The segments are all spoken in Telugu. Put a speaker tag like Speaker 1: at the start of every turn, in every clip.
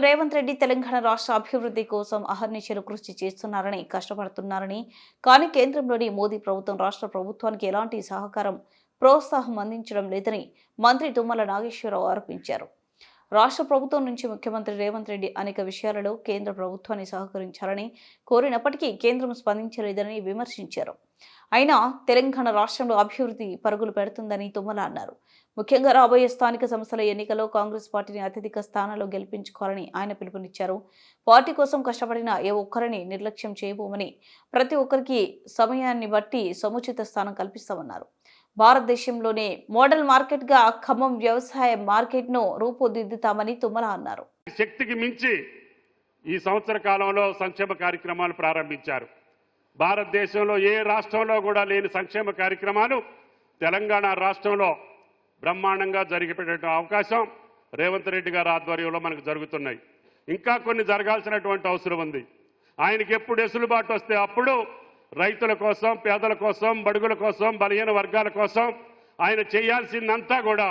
Speaker 1: రేవంత్ రెడ్డి తెలంగాణ రాష్ట్ర అభివృద్ధి కోసం అహర్నిశలు కృషి చేస్తున్నారని కష్టపడుతున్నారని కానీ కేంద్రంలోని మోదీ ప్రభుత్వం రాష్ట్ర ప్రభుత్వానికి ఎలాంటి సహకారం ప్రోత్సాహం అందించడం లేదని మంత్రి తుమ్మల నాగేశ్వరరావు ఆరోపించారు. రాష్ట్ర ప్రభుత్వం నుంచి ముఖ్యమంత్రి రేవంత్ రెడ్డి అనేక విషయాలలో కేంద్ర ప్రభుత్వాన్ని సహకరించాలని కోరినప్పటికీ కేంద్రం స్పందించలేదని విమర్శించారు. అయినా తెలంగాణ రాష్ట్రంలో అభివృద్ధి పరుగులు పెడుతుందని తుమ్మల అన్నారు. ముఖ్యంగా రాబోయే స్థానిక సంస్థల ఎన్నికల్లో కాంగ్రెస్ పార్టీని అత్యధిక స్థానాల్లో గెలిపించుకోవాలని ఆయన పిలుపునిచ్చారు. పార్టీ కోసం కష్టపడిన ఏ ఒక్కరిని నిర్లక్ష్యం చేయబోమని ప్రతి ఒక్కరికి సమయాన్ని బట్టి సముచిత స్థానం కల్పిస్తామన్నారు. భారతదేశంలోనే మోడల్ మార్కెట్గా ఖమ్మం వ్యవసాయ మార్కెట్ను రూపుదిద్దుతామని తుమ్మల అన్నారు.
Speaker 2: శక్తికి మించి ఈ సంవత్సర కాలంలో సంక్షేమ కార్యక్రమాలు ప్రారంభించారు. భారతదేశంలో ఏ రాష్ట్రంలో కూడా లేని సంక్షేమ కార్యక్రమాలు తెలంగాణ రాష్ట్రంలో బ్రహ్మాండంగా జరిగిపెట్టే అవకాశం రేవంత్ రెడ్డి గారి ఆధ్వర్యంలో మనకు జరుగుతున్నాయి. ఇంకా కొన్ని జరగాల్సినటువంటి అవసరం ఉంది. ఆయనకి ఎప్పుడు ఎసులుబాటు వస్తే అప్పుడు రైతుల కోసం పేదల కోసం బడుగుల కోసం బలహీన వర్గాల కోసం ఆయన చేయాల్సిందంతా కూడా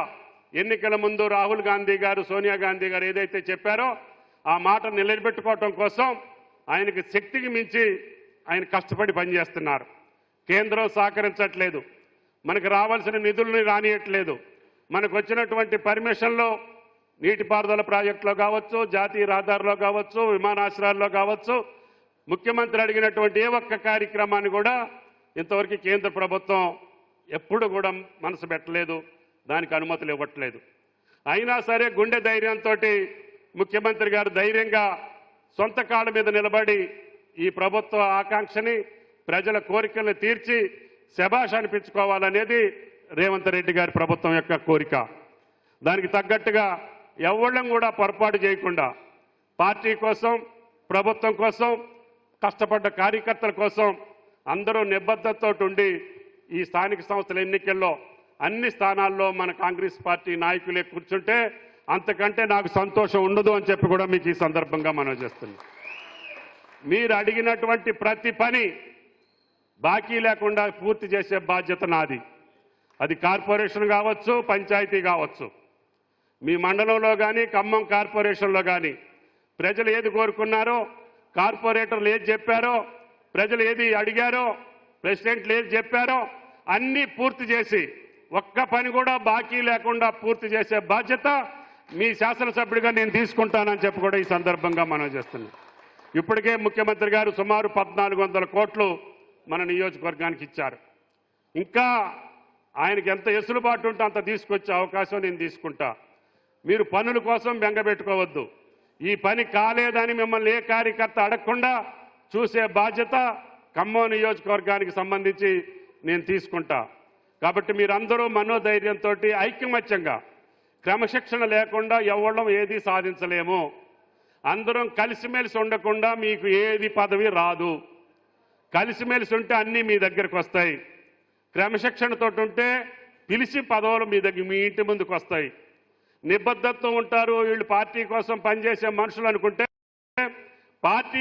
Speaker 2: ఎన్నికల ముందు రాహుల్ గాంధీ గారు సోనియా గాంధీ గారు ఏదైతే చెప్పారో ఆ మాట నిలబెట్టుకోవటం కోసం ఆయనకి శక్తికి మించి ఆయన కష్టపడి పనిచేస్తున్నారు. కేంద్రం సహకరించట్లేదు. మనకు రావాల్సిన నిధుల్ని రానియట్లేదు. మనకు వచ్చినటువంటి పర్మిషన్లో నీటిపారుదల ప్రాజెక్టులో కావచ్చు జాతీయ రహదారిలో కావచ్చు విమానాశ్రయాల్లో కావచ్చు ముఖ్యమంత్రి అడిగినటువంటి ఏ ఒక్క కార్యక్రమాన్ని కూడా ఇంతవరకు కేంద్ర ప్రభుత్వం ఎప్పుడు కూడా మనసు పెట్టలేదు దానికి అనుమతులు ఇవ్వట్లేదు. అయినా సరే గుండె ధైర్యంతో ముఖ్యమంత్రి గారు ధైర్యంగా సొంత కాళ్ళ మీద నిలబడి ఈ ప్రభుత్వ ఆకాంక్షని ప్రజల కోరికలను తీర్చి శభాష్ అనిపించుకోవాలనేది రేవంత్ రెడ్డి గారి ప్రభుత్వం యొక్క కోరిక. దానికి తగ్గట్టుగా ఎవళ్ళం కూడా పొరపాటు చేయకుండా పార్టీ కోసం ప్రభుత్వం కోసం కష్టపడ్డ కార్యకర్తల కోసం అందరూ నిబద్ధతతో ఉండి ఈ స్థానిక సంస్థల ఎన్నికల్లో అన్ని స్థానాల్లో మన కాంగ్రెస్ పార్టీ నాయకులే కూర్చుంటే అంతకంటే నాకు సంతోషం ఉండదు అని చెప్పి కూడా మీకు ఈ సందర్భంగా మనం చేస్తున్నాం మీరు అడిగినటువంటి ప్రతి పని బాకీ లేకుండా పూర్తి చేసే బాధ్యత నాది. అది కార్పొరేషన్ కావచ్చు పంచాయతీ కావచ్చు. మీ మండలంలో కానీ ఖమ్మం కార్పొరేషన్లో కానీ ప్రజలు ఏది కోరుకున్నారో కార్పొరేటర్లు ఏది చెప్పారో ప్రజలు ఏది అడిగారో ప్రెసిడెంట్లు ఏది చెప్పారో అన్నీ పూర్తి చేసి ఒక్క పని కూడా బాకీ లేకుండా పూర్తి చేసే బాధ్యత మీ శాసనసభ్యుడిగా నేను తీసుకుంటానని చెప్పి కూడా ఈ సందర్భంగా మనం చేస్తున్నాం ఇప్పటికే ముఖ్యమంత్రి గారు సుమారు పద్నాలుగు వందల కోట్లు మన నియోజకవర్గానికి ఇచ్చారు. ఇంకా ఆయనకి ఎంత ఎసులుబాటు ఉంటే అంత తీసుకొచ్చే అవకాశం నేను తీసుకుంటా. మీరు పనుల కోసం బెంగపెట్టుకోవద్దు. ఈ పని కాలేదని మిమ్మల్ని ఏ కార్యకర్త అడగకుండా చూసే బాధ్యత ఖమ్మం నియోజకవర్గానికి సంబంధించి నేను తీసుకుంటా. కాబట్టి మీరందరూ మనోధైర్యంతో ఐక్యమత్యంగా క్రమశిక్షణ లేకుండా ఎవళ్ళం ఏది సాధించలేము. అందరం కలిసిమెలిసి ఉండకుండా మీకు ఏది పదవి రాదు. కలిసిమెలిసి ఉంటే అన్నీ మీ దగ్గరకు వస్తాయి. క్రమశిక్షణతో ఉంటే పిలిచి పదవులు మీ దగ్గర మీ ఇంటి ముందుకు వస్తాయి. నిబద్ధతతో ఉంటారు. వీళ్ళు పార్టీ కోసం పనిచేసే మనుషులు అనుకుంటే పార్టీ